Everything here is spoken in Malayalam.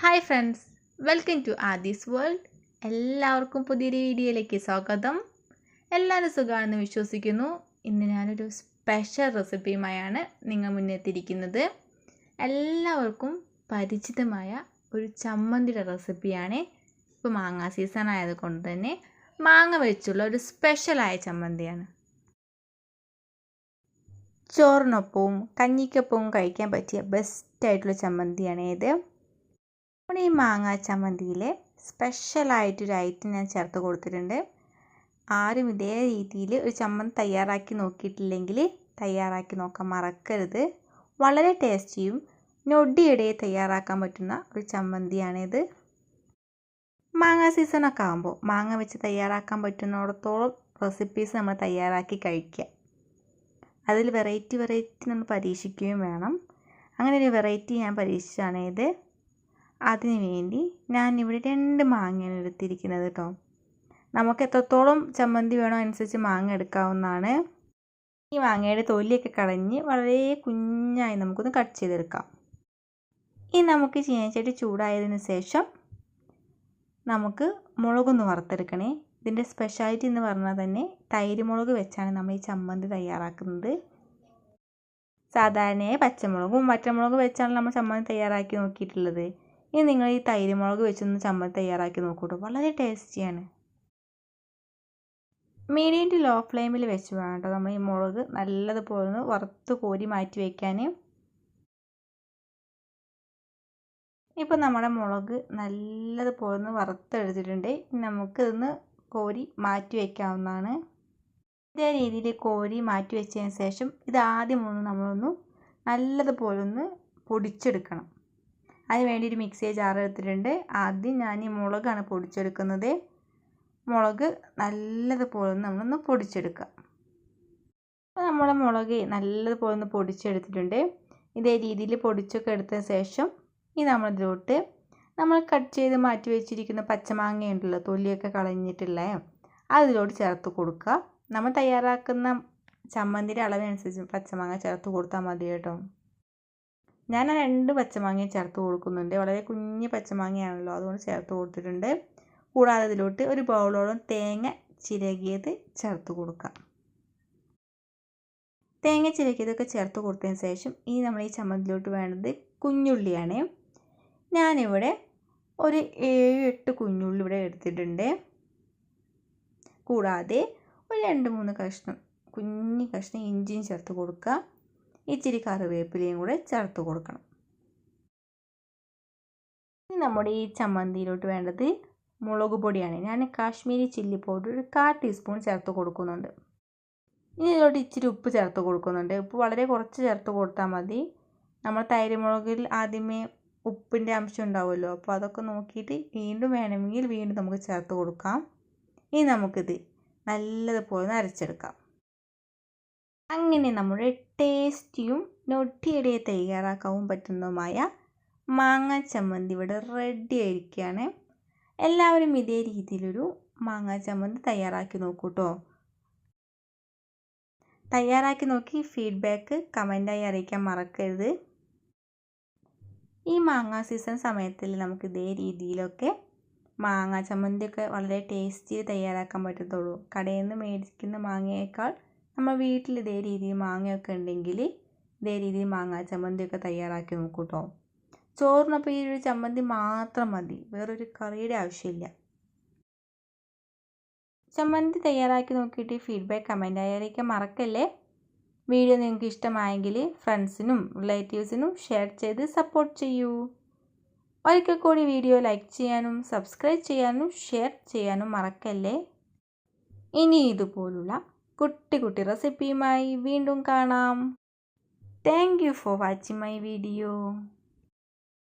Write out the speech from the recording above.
Hi friends welcome to Aadhi's world എല്ലാവർക്കും പുതിയൊരു വീഡിയോയിലേക്ക് സ്വാഗതം. എല്ലാവരും സുഖമാണെന്ന് വിശ്വസിക്കുന്നു. ഇന്ന് ഞാനൊരു സ്പെഷ്യൽ റെസിപ്പിയുമായാണ് നിങ്ങൾ മുന്നെത്തിയിരിക്കുന്നത് എല്ലാവർക്കും പരിചിതമായ ഒരു ചമ്മന്തിയുടെ റെസിപ്പിയാണ് ഇപ്പോൾ മാങ്ങ സീസൺ ആയതുകൊണ്ട് തന്നെ മാങ്ങ വെച്ചുള്ള ഒരു സ്പെഷ്യലായ ചമ്മന്തിയാണ്. ചോറിനൊപ്പവും കഞ്ഞിക്കൊപ്പവും കഴിക്കാൻ പറ്റിയ ബെസ്റ്റായിട്ടുള്ള ചമ്മന്തിയാണ് ഇത് നമ്മുടെ ഈ മാങ്ങ ചമ്മന്തിയിൽ സ്പെഷ്യലായിട്ടൊരു ഐറ്റം ഞാൻ ചേർത്ത് കൊടുത്തിട്ടുണ്ട്. ആരും ഇതേ രീതിയിൽ ഒരു ചമ്മന്തി തയ്യാറാക്കി നോക്കിയിട്ടില്ലെങ്കിൽ തയ്യാറാക്കി നോക്കാൻ മറക്കരുത്. വളരെ ടേസ്റ്റിയും നൊടിയിടെ തയ്യാറാക്കാൻ പറ്റുന്ന ഒരു ചമ്മന്തിയാണിത്. മാങ്ങ സീസണൊക്കെ ആകുമ്പോൾ മാങ്ങ വെച്ച് തയ്യാറാക്കാൻ പറ്റുന്നിടത്തോളം റെസിപ്പീസ് നമ്മൾ തയ്യാറാക്കി കഴിക്കുക. അതിൽ വെറൈറ്റി വെറൈറ്റി നമ്മൾ പരീക്ഷിക്കുകയും വേണം. അങ്ങനെ ഒരു വെറൈറ്റി ഞാൻ പരീക്ഷിച്ചാണേത് അതിന് വേണ്ടി ഞാനിവിടെ രണ്ട് മാങ്ങയാണ് എടുത്തിരിക്കുന്നത് കേട്ടോ നമുക്ക് എത്രത്തോളം ചമ്മന്തി വേണോ അനുസരിച്ച് മാങ്ങ എടുക്കാവുന്നതാണ്. ഈ മാങ്ങയുടെ തൊലിയൊക്കെ കളഞ്ഞ് വളരെ കുഞ്ഞായി നമുക്കൊന്ന് കട്ട് ചെയ്തെടുക്കാം. ഇനി നമുക്ക് ചീനച്ചട്ടി ചൂടായതിനു ശേഷം നമുക്ക് മുളകൊന്ന് വറുത്തെടുക്കണേ. ഇതിന്റെ സ്പെഷ്യാലിറ്റി എന്ന് പറഞ്ഞാൽ തന്നെ തൈര് മുളക് വെച്ചാണ് നമ്മൾ ഈ ചമ്മന്തി തയ്യാറാക്കുന്നത്. സാധാരണയായി പച്ചമുളകും വറ്റമുളകും വെച്ചാണ് നമ്മൾ ചമ്മന്തി തയ്യാറാക്കി നോക്കിയിട്ടുള്ളത്. ഇനി നിങ്ങൾ ഈ തൈര് മുളക് വെച്ചൊന്ന് ചമ്മന്തി തയ്യാറാക്കി നോക്കൂട്ടോ. വളരെ ടേസ്റ്റിയാണ്. മീഡിയം ടു ലോ ഫ്ലെയിമിൽ വെച്ച് വേണം കേട്ടോ. നമ്മൾ ഈ മുളക് നല്ലതുപോലെ ഒന്ന് വറുത്ത് കോരി മാറ്റി വയ്ക്കാൻ ഇപ്പോൾ നമ്മുടെ മുളക് നല്ലതുപോലെ ഒന്ന് വറുത്തെടുത്തിട്ടുണ്ട്. നമുക്കിതൊന്ന് കോരി മാറ്റി വയ്ക്കാവുന്നതാണ് ഇതേ രീതിയിൽ കോരി മാറ്റി വെച്ചതിന് ശേഷം ഇത് ആദ്യം ഒന്ന് നമ്മളൊന്ന് നല്ലതുപോലെ ഒന്ന് പൊടിച്ചെടുക്കണം. അതിന് വേണ്ടി ഒരു മിക്സിയെ ജാർ എടുത്തിട്ടുണ്ട് ആദ്യം ഞാൻ ഈ മുളകാണ് പൊടിച്ചെടുക്കുന്നത്. മുളക് നല്ലതുപോലെ നമ്മളൊന്ന് പൊടിച്ചെടുക്കുക അപ്പോൾ നമ്മുടെ മുളക് നല്ലതുപോലെ ഒന്ന് പൊടിച്ചെടുത്തിട്ടുണ്ട്. ഇതേ രീതിയിൽ പൊടിച്ചൊക്കെ എടുത്ത ശേഷം ഈ നമ്മളിതിലോട്ട് നമ്മൾ കട്ട് ചെയ്ത് മാറ്റി വെച്ചിരിക്കുന്ന പച്ചമാങ്ങ ഉണ്ടല്ലോ തൊലിയൊക്കെ കളഞ്ഞിട്ടുള്ള അതിലോട്ട് ചേർത്ത് കൊടുക്കുക. നമ്മൾ തയ്യാറാക്കുന്ന ചമ്മന്തിയുടെ അളവിനനുസരിച്ച് പച്ചമാങ്ങ ചേർത്ത് കൊടുത്താൽ മതി കേട്ടോ. ഞാൻ ആ രണ്ട് പച്ചമാങ്ങ ചേർത്ത് കൊടുക്കുന്നുണ്ട്. വളരെ കുഞ്ഞ് പച്ചമാങ്ങയാണല്ലോ അതുകൊണ്ട് ചേർത്ത് കൊടുത്തിട്ടുണ്ട്. കൂടാതെ ഇതിലോട്ട് ഒരു ബൗളോളം തേങ്ങ ചിരകിയത് ചേർത്ത് കൊടുക്കാം. തേങ്ങ ചിരകിയതൊക്കെ ചേർത്ത് കൊടുത്തതിന് ശേഷം ഇനി നമ്മൾ ഈ ചമ്മന്തിലോട്ട് വേണ്ടത് കുഞ്ഞുള്ളിയാണ്. ഞാനിവിടെ ഒരു ഏഴ് എട്ട് കുഞ്ഞുള്ളി ഇവിടെ എടുത്തിട്ടുണ്ട്. കൂടാതെ ഒരു രണ്ട് മൂന്ന് കഷ്ണം കുഞ്ഞി കഷ്ണം ഇഞ്ചിയും ചേർത്ത് കൊടുക്കുക ഇച്ചിരി കറിവേപ്പിലയും കൂടെ ചേർത്ത് കൊടുക്കണം. ഇനി നമ്മുടെ ഈ ചമ്മന്തിയിലോട്ട് വേണ്ടത് മുളക് പൊടിയാണ്. ഞാൻ കാശ്മീരി ചില്ലി പൗഡർ ഒരു കാ ടീസ്പൂൺ ചേർത്ത് കൊടുക്കുന്നുണ്ട്. ഇനി ഇതിലോട്ട് ഇച്ചിരി ഉപ്പ് ചേർത്ത് കൊടുക്കുന്നുണ്ട്. ഉപ്പ് വളരെ കുറച്ച് ചേർത്ത് കൊടുത്താൽ മതി. നമ്മൾ തൈര് മുളകിൽ ആദ്യമേ ഉപ്പിന്റെ അംശം ഉണ്ടാവുമല്ലോ. അപ്പോൾ അതൊക്കെ നോക്കിയിട്ട് വീണ്ടും വേണമെങ്കിൽ വീണ്ടും നമുക്ക് ചേർത്ത് കൊടുക്കാം. ഇനി നമുക്കിത് നല്ലതുപോലെ അരച്ചെടുക്കാം. അങ്ങനെ നമ്മുടെ ടേസ്റ്റിയും നൊട്ടിയുടെ തയ്യാറാക്കാവും പറ്റുന്നതുമായ മാങ്ങ ചമ്മന്തി ഇവിടെ റെഡി ആയിരിക്കുകയാണ്. എല്ലാവരും ഇതേ രീതിയിലൊരു മാങ്ങ ചമ്മന്തി തയ്യാറാക്കി നോക്കൂ കേട്ടോ തയ്യാറാക്കി നോക്കി ഫീഡ്ബാക്ക് കമന്റായി അറിയിക്കാൻ മറക്കരുത്. ഈ മാങ്ങ സീസൺ സമയത്തിൽ നമുക്ക് ഇതേ രീതിയിലൊക്കെ മാങ്ങ ചമ്മന്തിയൊക്കെ വളരെ ടേസ്റ്റിയിൽ തയ്യാറാക്കാൻ പറ്റത്തുള്ളൂ. കടയിൽ നിന്ന് മേടിക്കുന്ന മാങ്ങയേക്കാൾ നമ്മൾ വീട്ടിൽ ഇതേ രീതിയിൽ മാങ്ങയൊക്കെ ഉണ്ടെങ്കിൽ ഇതേ രീതിയിൽ മാങ്ങ ചമ്മന്തിയൊക്കെ തയ്യാറാക്കി നോക്കൂ കേട്ടോ ചോറിനൊപ്പം ഈ ഒരു ചമ്മന്തി മാത്രം മതി. വേറൊരു കറിയുടെ ആവശ്യമില്ല. ചമ്മന്തി തയ്യാറാക്കി നോക്കിയിട്ട് ഫീഡ്ബാക്ക് കമന്റ് അറിയിക്കാൻ മറക്കല്ലേ? വീഡിയോ നിങ്ങൾക്ക് ഇഷ്ടമായെങ്കിൽ ഫ്രണ്ട്സിനും റിലേറ്റീവ്സിനും ഷെയർ ചെയ്ത് സപ്പോർട്ട് ചെയ്യൂ. ഒരിക്കൽ കൂടി വീഡിയോ ലൈക്ക് ചെയ്യാനും സബ്സ്ക്രൈബ് ചെയ്യാനും ഷെയർ ചെയ്യാനും മറക്കല്ലേ? ഇനി ഇതുപോലുള്ള കുട്ടി കുട്ടി റെസിപ്പിയുമായി വീണ്ടും കാണാം. Thank you for watching my video